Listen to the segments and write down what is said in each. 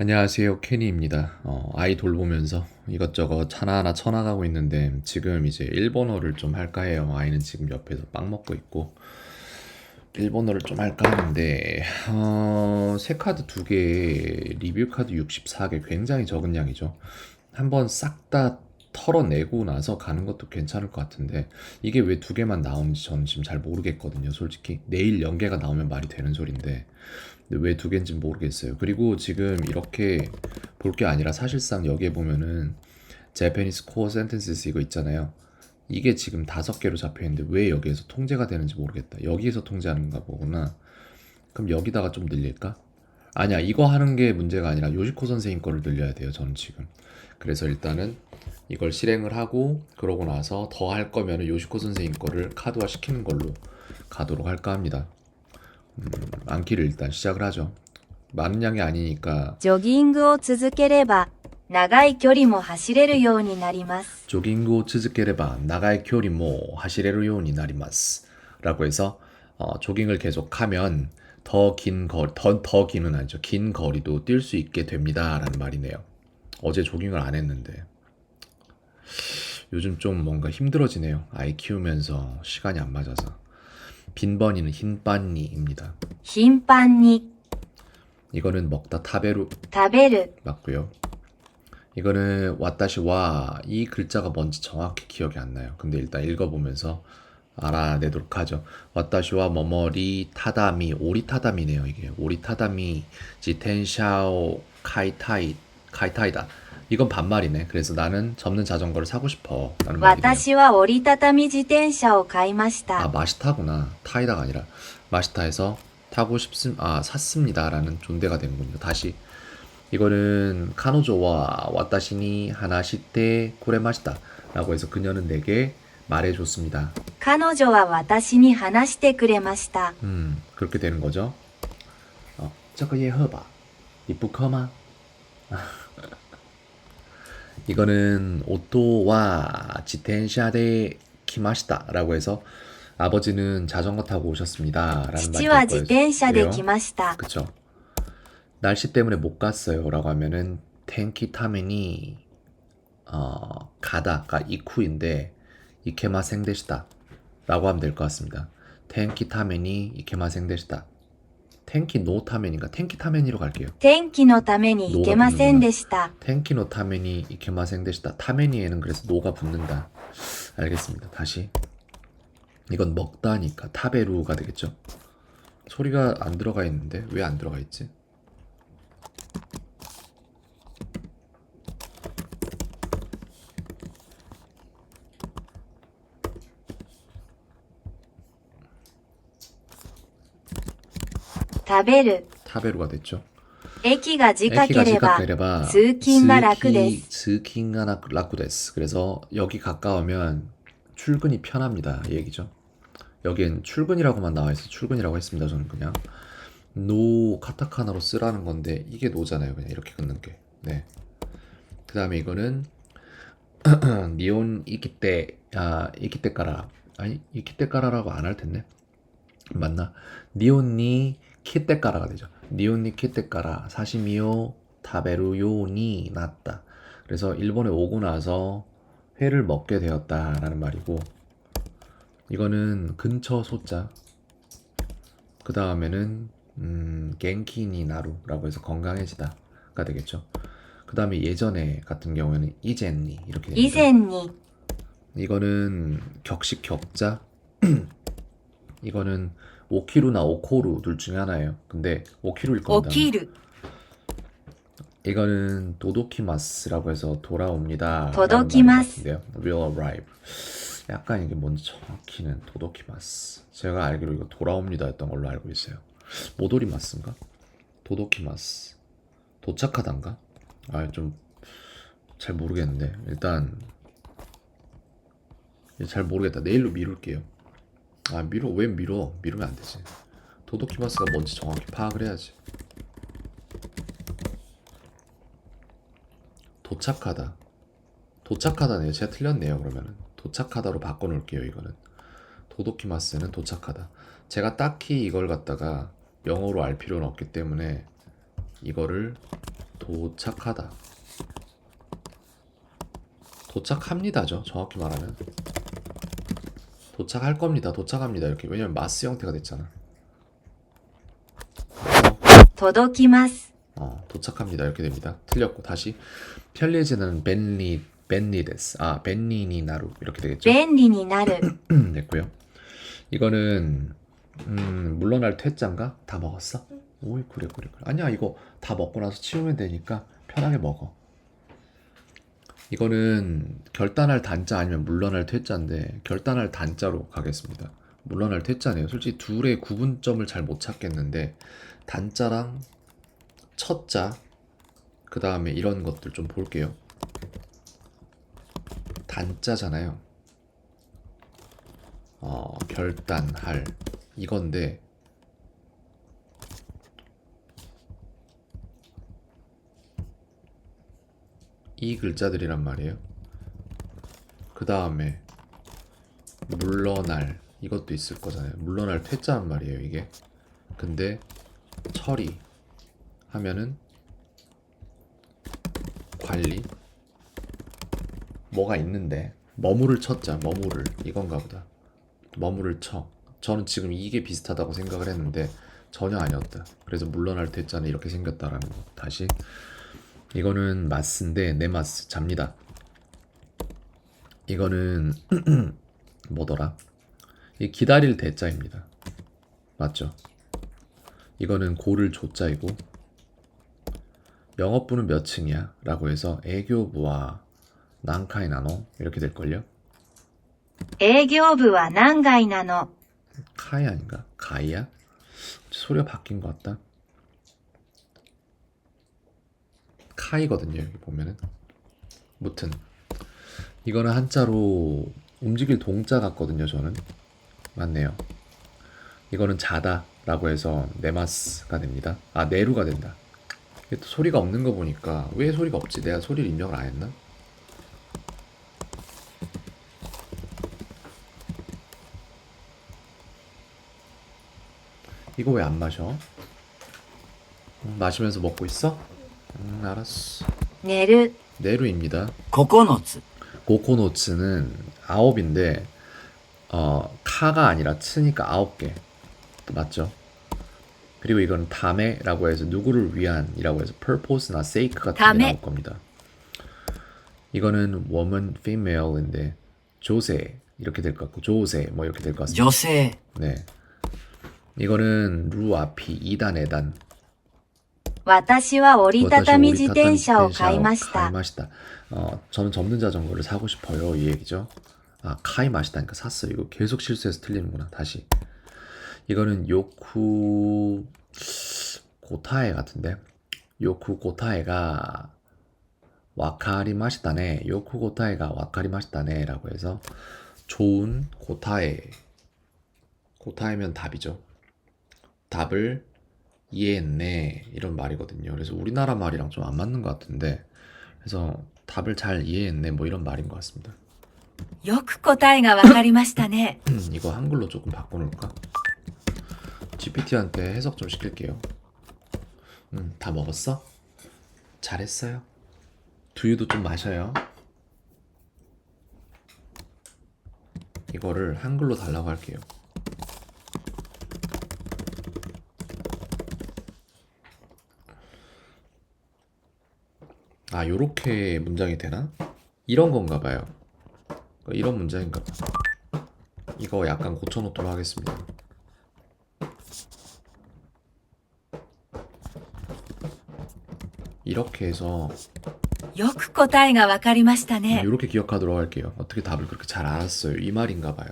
안녕하세요. 케니입니다. 어, 아이 돌보면서 이것저것 하나하나 쳐나가고 있는데 지금 이제 일본어를 좀 할까 해요. 아이는 지금 옆에서 빵 먹고 있고 일본어를 좀 할까 하는데 어, 새 카드 두 개, 리뷰 카드 64개 굉장히 적은 양이죠. 한번 싹 다 털어내고 나서 가는 것도 괜찮을 것 같은데 이게 왜 두 개만 나오는지 저는 지금 잘 모르겠거든요. 솔직히 내일 연계가 나오면 말이 되는 소린데 왜 두 개인지 모르겠어요. 그리고 지금 이렇게 볼 게 아니라 사실상 여기에 보면은 Japanese Core Sentences 이거 있잖아요. 이게 지금 다섯 개로 잡혀 있는데 왜 여기에서 통제가 되는지 모르겠다. 여기에서 통제하는가 보구나. 그럼 여기다가 좀 늘릴까? 아니야, 이거 하는 게 문제가 아니라 요시코 선생님 거를 늘려야 돼요. 저는 지금. 그래서 일단은 이걸 실행을 하고 그러고 나서 더 할 거면은 요시코 선생님 거를 카드화 시키는 걸로 가도록 할까 합니다. 음, 암기를 일단 시작을 하죠. 많은 양이 아니니까 ジョギングを続ければ、長い距離も走れるようになります。 조깅고 츠즈케레바 나가의 교리 모 하시레로 요니 나리마스 라고 해서 어, 조깅을 계속하면 더 긴 거리 더, 더 긴은 아니죠 긴 거리도 뛸 수 있게 됩니다 라는 말이네요 어제 조깅을 안 했는데 요즘 좀 뭔가 힘들어지네요 아이 키우면서 시간이 안 맞아서 빈번이는 흰빤니입니다 頻繁に 이거는 먹다 타베루 食べる、 맞고요. 이거는 와타시와 이 글자가 뭔지 정확히 기억이 안 나요. 근데 일단 읽어보면서 알아내도록 하죠. 와타시와 머머리 타다미 오리 타다미네요. 이게 오리 타다미 지텐샤오 카이타이 카이타이다. 이건 반말이네. 그래서 나는 접는 자전거를 사고 싶어. 라는 말이네요. 私は折りたたみ自転車を買いまし 아 た。 마시타구나. 타이다가 아니라 마시타에서 타고 싶습 아 샀습니다라는 존대가 되는군요. 다시 이거는 카노조와 와타시니 하나시테 쿠레마시다라고 해서 그녀는 내게 말해줬습니다. 彼女は私に話してくれました。 음 그렇게 되는 거죠. 어, 저거 얘 허봐. 이쁘커마. 이거는 오토와 지텐샤데 키마시다라고 해서 아버지는 자전거 타고 오셨습니다라는 말이 지와 지텐샤데 키마시다. 그렇죠. 날씨 때문에 못 갔어요라고 하면은 텐키 타메니 어, 가다가 이쿠인데 이케마생 데시다라고 하면 될 것 같습니다. 텐키 타메니 이케마생 데시다. 텐키 노 타면인가? 텐키 타면이로 갈게요. 天気のために行けませんでした。 텐키 노 타면이 이케마 생데시다. 타면이에는 그래서 노가 붙는다. 알겠습니다. 다시. 이건 먹다니까 타베루가 되겠죠. 소리가 안 들어가 있는데 왜 안 들어가 있지?「 食べる」 타베루가 됐죠. 駅が近け 에키가 れば 지각되려봐 通勤が楽です。 스킹가 라쿠데스. 그래서 여기 가까우면 출근이 편합니다. 이 얘기죠. 여긴 출근이라고만 나와 있어. 출근이라고 했습니다. 저는 그냥 노 카타카나로 쓰라는 건데 이게 노잖아요. 그냥 이렇게 긋는 게. 네. 그다음에 이거는 니온 이키테 아 이키테 까라 아니 이키테 까라라고 안 할 텐데 맞나? 니온니 키테까라가 되죠. 니온니 키테까라 사시미오 다베루요니 났다. 그래서 일본에 오고 나서 회를 먹게 되었다라는 말이고 이거는 근처 소자 그 다음에는 음, 겐키니 나루라고 해서 건강해지다가 되겠죠. 그 다음에 예전에 같은 경우에는 이젠니 이렇게 됩니다. 이젠니 이거는 격식 격자 이거는 오키루나 오코루 둘 중에 하나예요. 근데 오키루일 겁니다. 오키루. 이거는 도도키마스라고 해서 돌아옵니다. 도도키마스. Will arrive. 약간 이게 뭔지 정확히는 도도키마스. 제가 알기로 이거 돌아옵니다였던 걸로 알고 있어요. 모도리마스인가? 도도키마스. 도착하단가? 아 좀 잘 모르겠는데 일단 잘 모르겠다. 내일로 미룰게요. 아, 미뤄 왜 미뤄? 미루면 안 되지. 도도키마스가 뭔지 정확히 파악을 해야지. 도착하다. 도착하다네요. 제가 틀렸네요. 그러면은 도착하다로 바꿔놓을게요. 이거는 도도키마스는 도착하다. 제가 딱히 이걸 갖다가 영어로 알 필요는 없기 때문에 이거를 도착하다. 도착합니다죠. 정확히 말하면. 도착할 겁니다. 도착합니다. 이렇게. 왜냐면 마스 형태가 됐잖아. 届きます。 어, 도착합니다. 이렇게 됩니다. 틀렸고 다시 편리해지는 벤리 벤리데스. 아, 벤리니 나루 이렇게 되겠죠. 便利になる。 됐고요. 이거는 음, 물러날 퇴짜인가? 다 먹었어? 오이 그래 그래 그래. 아니야 이거 다 먹고 나서 치우면 되니까 편하게 먹어. 이거는 결단할 단자 아니면 물러날 퇴짜인데 결단할 단자로 가겠습니다. 물러날 퇴짜네요. 솔직히 둘의 구분점을 잘 못 찾겠는데 단자랑 첫자 그 다음에 이런 것들 좀 볼게요. 단자잖아요. 어, 결단할 이건데 이 글자들이란 말이에요. 그 다음에 물러날 이것도 있을 거잖아요. 물러날 퇴짜란 말이에요. 이게 근데 처리 하면은 관리 뭐가 있는데 머무를 쳤자 머무를 이건가 보다. 머무를 쳐. 저는 지금 이게 비슷하다고 생각을 했는데 전혀 아니었다. 그래서 물러날 때자는 이렇게 생겼다라는 거. 다시 이거는 마스인데 네마스 잡니다. 이거는 뭐더라? 이 기다릴 대자입니다. 맞죠? 이거는 고를 조자이고 영업부는 몇 층이야? 라고 해서 애교부와 난카이 나노 이렇게 될걸요? 애교부와 난카이 나노 카이 아닌가? 가이야? 소리가 바뀐 것 같다. 카이거든요. 여기 보면은. 무튼 이거는 한자로 움직일 동자 같거든요. 저는 맞네요. 이거는 자다라고 해서 네마스가 됩니다. 아 네루가 된다. 이게 또 소리가 없는 거 보니까 왜 소리가 없지? 내가 소리를 입력을 안 했나? 이거 왜 안 마셔? 음, 마시면서 먹고 있어? 음, 알았어. 네르 네루입니다. 코코노츠 고코노츠는 아홉인데 어 카가 아니라 츠니까 아홉 개 맞죠? 그리고 이건 다메라고 해서 누구를 위한이라고 해서 purpose나 sake 같은 다메. 나올 겁니다. 이거는 woman female인데 조세 이렇게 될 것 같고 조세 뭐 이렇게 될 것 같습니다. 요새 네. 이거는 루 앞이 2단 4단 私は折りたたみ自転車を 어, 買いました。 마시다. 어, 저는 접는 자전거를 사고 싶어요. 이 얘기죠. 아, 카이 마시다니까 샀어요. 이거 계속 실수해서 틀리는구나. 다시. 이거는 요쿠 고타에 같은데. 요쿠 고타에가 와카리 마시다네. 요쿠 고타에가 와카리 마시다네라고 해서 좋은 고타에 고타에면 답이죠. 답을 이해했네 이런 말이거든요. 그래서 우리나라 말이랑 좀 안 맞는 것 같은데 그래서 답을 잘 이해했네 뭐 이런 말인 것 같습니다. よく答えがわかりましたね。 이거 한글로 조금 바꿔놓을까? GPT한테 해석 좀 시킬게요. 음, 다 먹었어? 잘했어요. 두유도 좀 마셔요. 이거를 한글로 달라고 할게요. 아, 요렇게 문장이 되나? 이런 건가 봐요. 이런 문장인가 봐. 이거 약간 고쳐놓도록 하겠습니다. 이렇게 해서 よく答えがわかりましたね。 이렇게 기억하도록 할게요. 어떻게 답을 그렇게 잘 알았어요. 이 말인가 봐요.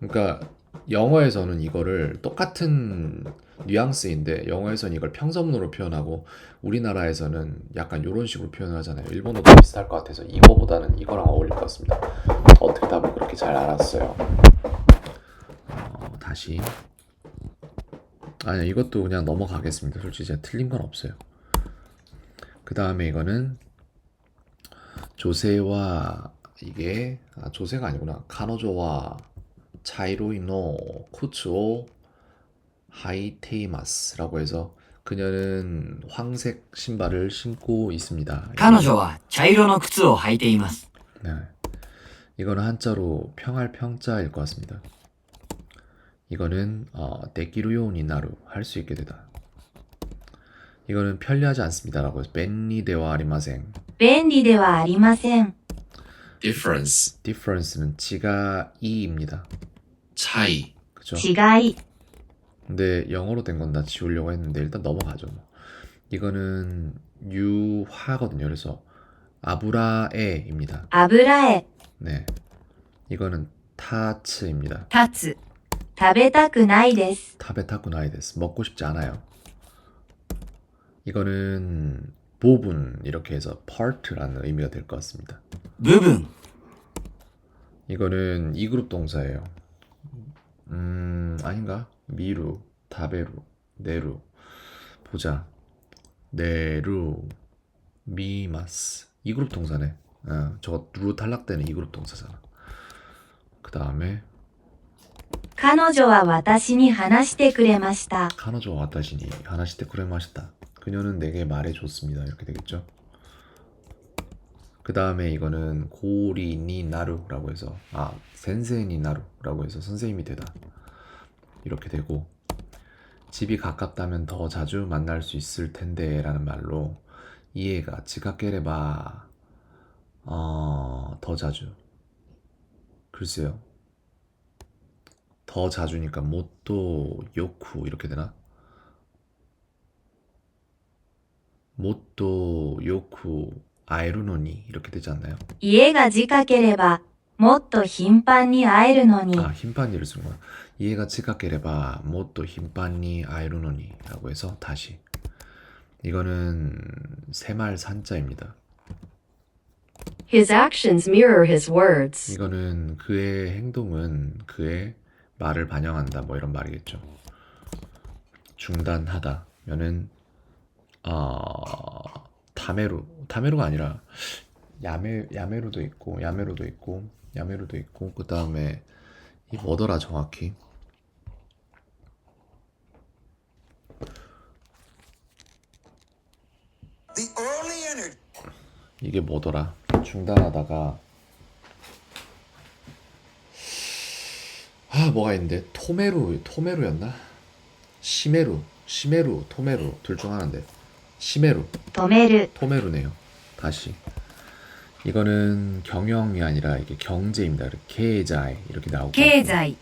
그러니까 영어에서는 이거를 똑같은 뉘앙스인데 영어에서는 이걸 평서문으로 표현하고 우리나라에서는 약간 이런 식으로 표현을 하잖아요. 일본어도 비슷할 것 같아서 이거보다는 이거랑 어울릴 것 같습니다. 어떻게 답을 그렇게 잘 알았어요. 어, 다시 아니요 이것도 그냥 넘어가겠습니다. 솔직히 제가 틀린 건 없어요. 그 다음에 이거는 조세와 이게 아 조세가 아니구나 카노조와 차이로이노 쿠츠오 하이테이마스라고 해서 그녀는 황색 신발을 신고 있습니다. 彼女は茶色の靴を履いています。 네. 이거는 한자로 평할 평자일 것 같습니다. 이거는 어, 데키루요니 나루 할 수 있게 되다. 이거는 편리하지 않습니다라고 해서 벤리 대화 아리마생. 便利ではありません。 difference. difference는 지가 이입니다. 차이. 그죠? 違い、 근데 영어로 된 건 다 지우려고 했는데 일단 넘어가죠. 뭐. 이거는 유화거든요. 그래서 아브라에입니다. 油へ、 네. 이거는 타츠입니다. 立つ。食べたくないです。 타베타쿠 나이데스. 먹고 싶지 않아요. 이거는 부분 이렇게 해서 part라는 의미가 될 것 같습니다. 部分、 이거는 이 그룹 동사예요. 음, 아닌가? 미루, 타베루, 네루. 보자. 네루, 미마스. 이 그룹 동사네. 어, 저거 루 탈락되는 이 그룹 동사잖아. 그 다음에 彼女は私に話してくれました。 카노조 와타시니 하나시테 쿠레마시다. 그녀는 내게 말해줬습니다. 이렇게 되겠죠. 그 다음에 이거는 고리니 나루라고 해서 아 센세니 나루라고 해서 선생님이 되다. 이렇게 되고 집이 가깝다면 더 자주 만날 수 있을 텐데 라는 말로 이해가 지각게레바 어 더 자주 글쎄요. 더 자주니까 못도 요쿠 이렇게 되나? 못도 요쿠 아에루노니 이렇게 되지 않나요? 家が近ければ、もっと頻繁に会えるのに。 아 힘빤니를 쓴 거야. 이해가 지각게레바 못도 힘빤니 아에루노니 라고 해서 다시 이거는 새말 산자입니다. His actions mirror his words. 이거는 그의 행동은 그의 말을 반영한다 뭐 이런 말이겠죠. 중단하다면은 어 다메루 다메루가 아니라 야메 야메루도 있고 야메루도 있고 야메루도 있고 그 다음에 이 뭐더라 정확히. 이게 뭐더라? 중단하다가. 아 뭐가 있는데? 토메루 토메루였나? 시메루 시메루 토메루 둘 중 하나인데 시메루 止める。 토메루네요 다시 이거는 경영이 아니라 이게 경제입니다 이렇게 계자이 이렇게 나오고 経済、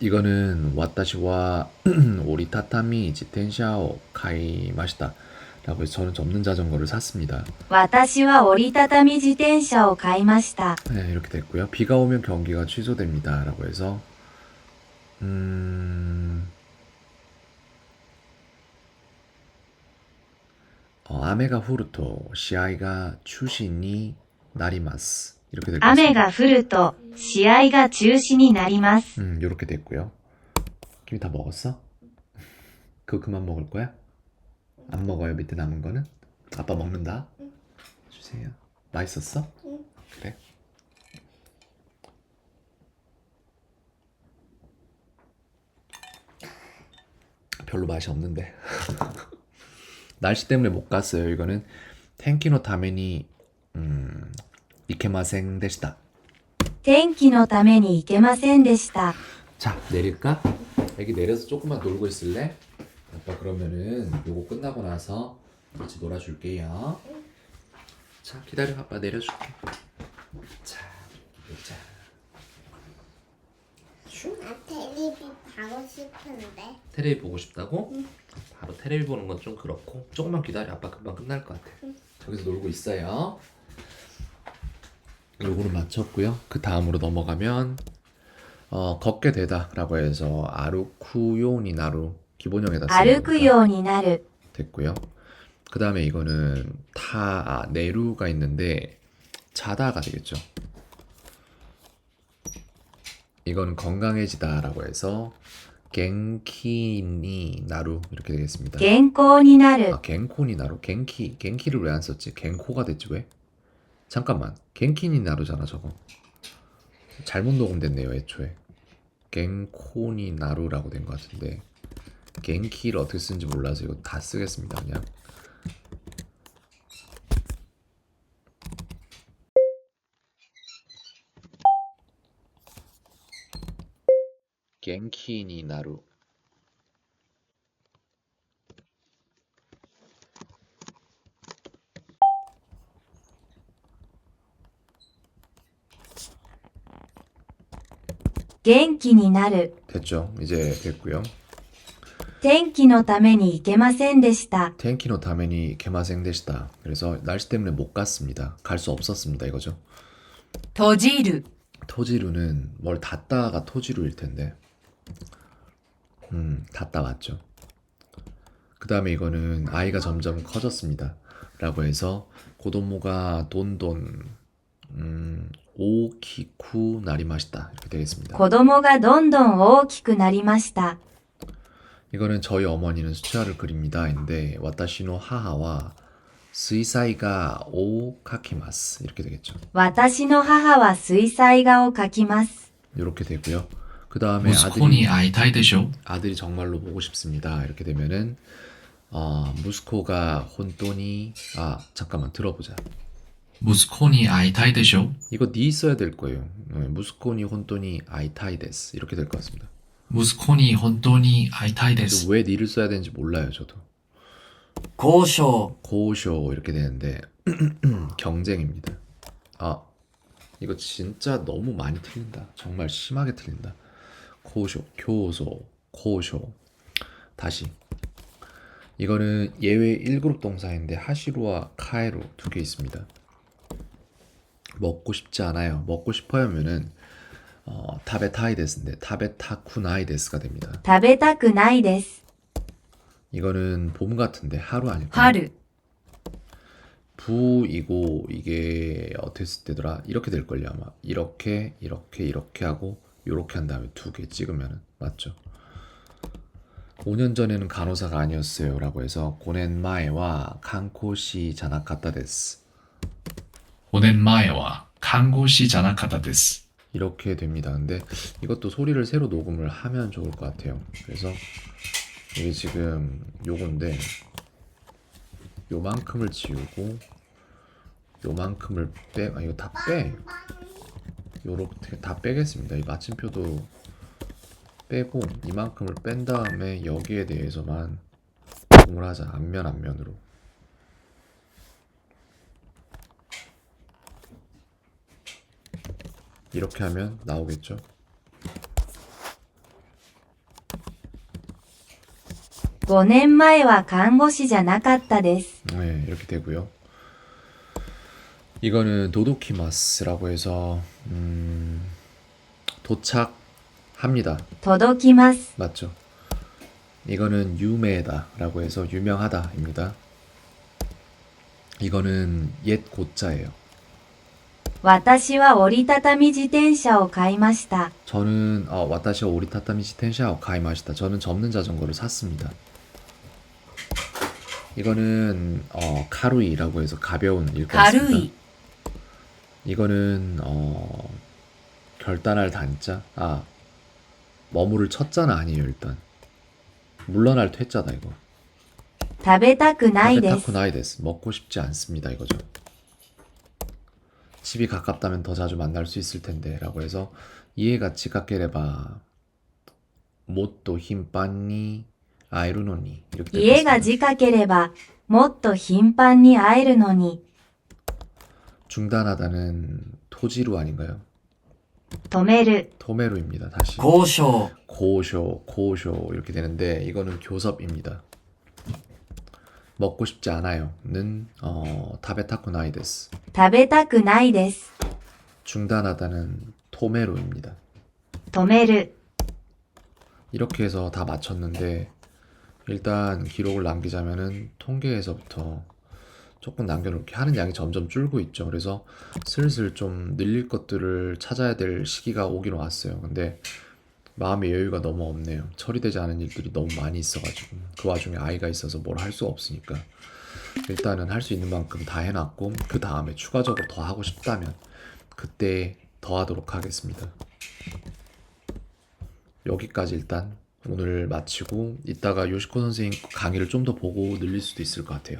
이거는 와타시와 오리 타타미 지텐샤오 카이마시다 라고 해서 저는 접는 자전거를 샀습니다 私は折りたたみ自転車を買いました。 네, 이렇게 됐고요. 비가 오면 경기가 취소됩니다. 라고 해서, 음, 어, 아메가 후르토, 시아이가 추신이 나리마스. 이렇게 될 것 雨 같습니다. が降ると、試合が中止になります。 음, 요렇게 됐고요. 김이 다 먹었어? 그거 그만 먹을 거야? 안 먹어요, 밑에 남은 거는? 아빠 먹는다? 주세요. 맛있었어? 그래. 별로 맛이 없는데. 날씨 때문에 못 갔어요. 이거는 텐키노 타메니 음, 이케마생 데시다. 天気のために行けませんでした。 자 내릴까? 여기 내려서 조금만 놀고 있을래? 아빠 그러면은 요거 끝나고 나서 같이 놀아줄게요 자 기다려 아빠 내려줄게 자 보자 나 테레비 보고 싶은데. 테레비 보고 싶다고? 바로 테레비 보는 건 좀 그렇고 조금만 기다려. 아빠 금방 끝날 것 같아. 저기서 놀고 있어요. 요거는 마쳤고요. 그 다음으로 넘어가면 어, 걷게 되다라고 해서 아르쿠요니나루 기본형에다 아르쿠요니나루. 됐고요. 그 다음에 이거는 타 아, 네루가 있는데 자다가 되겠죠. 이건 건강해지다라고 해서 겐키니 나루 이렇게 되겠습니다. 겐코니 나루. 아, 겐코니 나루. 겐키 겐키를 왜 안 썼지? 겐코가 됐지 왜? 잠깐만. 겐키니 나루잖아 저거. 잘못 녹음됐네요 애초에. 겐코니 나루라고 된 것 같은데 겐키를 어떻게 쓰는지 몰라서 이거 다 쓰겠습니다 그냥. 갱키니 나루 元気になる。 됐죠? 이제 됐고요. 天気のために行けませんでした。 텐키노 타멘이 개마생 되시다. 그래서 날씨 때문에 못 갔습니다. 갈 수 없었습니다. 이거죠. 閉じる。 토지루는 뭘 닫다가 토지루일 텐데. 음, 닫다 왔죠. 그 다음에 이거는 아이가 점점 커졌습니다. 라고 해서 고도모가 돈돈 음, 오키쿠 나리마시다 이렇게 되겠습니다. 고도모가 돈돈 오키쿠 나리마시다. 이거는 저희 어머니는 수채화를 그립니다인데 와타시노 하하와 스이사이가 오 카키마스 이렇게 되겠죠. 와타시노 하하와 스이사이가 오 카키마스. 이렇게 되고요. 그 다음에 아들이 무스콘이 아이타이 되쇼. 아들이 정말로 보고 싶습니다. 이렇게 되면은 어, 무스코가 혼돈이 아 잠깐만 들어보자. 무스코니 아이타이드쇼 이거 니 써야 될 거예요. 네, 무스코니 혼돈이 아이타이 데스 이렇게 될 것 같습니다. 무스코니 혼돈이 아이타이 데스. 왜 니를 써야 되는지 몰라요 저도. 交渉 고쇼 이렇게 되는데 경쟁입니다. 아 이거 진짜 너무 많이 틀린다. 정말 심하게 틀린다. 고쇼, 교소, 고쇼. 다시. 이거는 예외 1그룹 동사인데 하시루와 카에로 두 개 있습니다. 먹고 싶지 않아요. 먹고 싶어요면은 어, 타베타이 데스인데 타베타쿠나이 데스가 됩니다. 타베타쿠나이 데스. 이거는 봄 같은데 하루 아닐까? 하루. 부이고 이게 어땠을 때더라? 이렇게 될 걸요 아마. 이렇게 이렇게 이렇게 하고 이렇게 한 다음에 두 개 찍으면 맞죠? 5년 전에는 간호사가 아니었어요 라고 해서 고넨마에와 칸코시 자나카타 데스 5年前와 간고시 자나카타 데스 이렇게 됩니다. 근데 이것도 소리를 새로 녹음을 하면 좋을 것 같아요. 그래서 이게 지금 요건데 요만큼을 지우고 요만큼을 빼, 아 이거 다 빼. 요렇게 다 빼겠습니다. 이 마침표도 빼고 이만큼을 뺀 다음에 여기에 대해서만 구을 하자. 앞면 앞면으로. 이렇게 하면 나오겠죠? 네, 이렇게 되고요. 이거는 도도키마스라고 해서 음, 도착합니다. 届きます。 맞죠? 이거는 유메다라고 해서 유명하다입니다. 이거는 옛 고자예요. 私は折りたたみ自転車を買いました。 저는 아, 와타시와 오리타타미 시텐샤오 가이마시다. 저는 접는 자전거를 샀습니다. 이거는 어, 카루이라고 해서 가벼운 일 것 같습니다. 軽い。 이 거는 어, 결단할 단자. 아 머무를 첫자는 아니에요 일단. 물러날 퇴자다 이거. 食べたくないです。 타베타쿠나이데스 먹고 싶지 않습니다 이거죠. 집이 가깝다면 더 자주 만날 수 있을 텐데라고 해서 이해가 지각게레바 못도 힘빤니 아이루노니 이렇게 될 家が 것입니다. 近ければ、もっと頻繁に会えるのに、 중단하다는 토지루 아닌가요? 止める。 토메루입니다. 다시 交渉、 고쇼 고쇼 이렇게 되는데 이거는 교섭입니다. 먹고 싶지 않아요는 어, 타베타쿠나이데스 食べたくないです。 중단하다는 토메루입니다. 止める。 이렇게 해서 다 마쳤는데 일단 기록을 남기자면은 통계에서부터 조금 남겨놓게 하는 양이 점점 줄고 있죠. 그래서 슬슬 좀 늘릴 것들을 찾아야 될 시기가 오긴 왔어요. 근데 마음의 여유가 너무 없네요. 처리되지 않은 일들이 너무 많이 있어가지고 그 와중에 아이가 있어서 뭘 할 수가 없으니까 일단은 할 수 있는 만큼 다 해놨고 그 다음에 추가적으로 더 하고 싶다면 그때 더 하도록 하겠습니다. 여기까지 일단 오늘 마치고 이따가 요시코 선생님 강의를 좀 더 보고 늘릴 수도 있을 것 같아요.